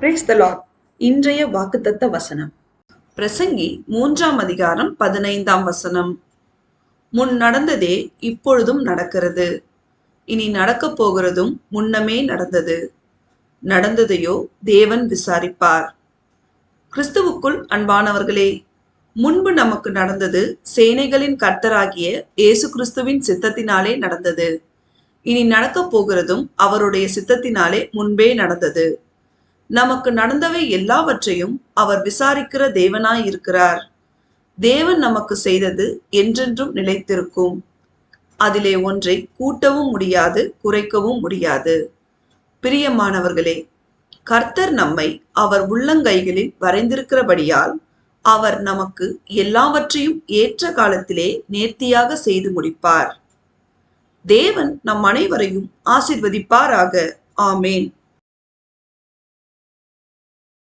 Brace த Lord இன்றைய வாக்குத்தத்த வசனம். பிரசங்கி மூன்றாம் அதிகாரம் பதினைந்தாம் வசனம். முன் நடந்ததே இப்பொழுதும் நடக்கிறது. இனி நடக்கப் போகிறதும் முன்னமே நடந்தது. நடந்ததையோ தேவன் விசாரிப்பார். கிறிஸ்துவுக்குள் அன்பானவர்களே முன்பு நமக்கு நடந்தது சேனைகளின் கர்த்தராகிய இயேசு கிறிஸ்துவின் சித்தத்தினாலே நடந்தது. இனி நடக்கப் போகிறதும் அவருடைய சித்தத்தினாலே முன்பே நடந்தது. நமக்கு நடந்தவை எல்லாவற்றையும் அவர் விசாரிக்கிற தேவனாய் இருக்கிறார் தேவன் நமக்கு செய்தது என்றென்றும் நிலைத்திருக்கும். அதிலே ஒன்றை கூட்டவும் முடியாது குறைக்கவும் முடியாது. பிரியமானவர்களே கர்த்தர் நம்மை அவர் உள்ளங்கைகளில் வரைந்திருக்கிறபடியால் அவர் நமக்கு எல்லாவற்றையும் ஏற்ற காலத்திலே நேர்த்தியாக செய்து முடிப்பார். தேவன் நம் அனைவரையும் ஆசிர்வதிப்பாராக. ஆமேன்.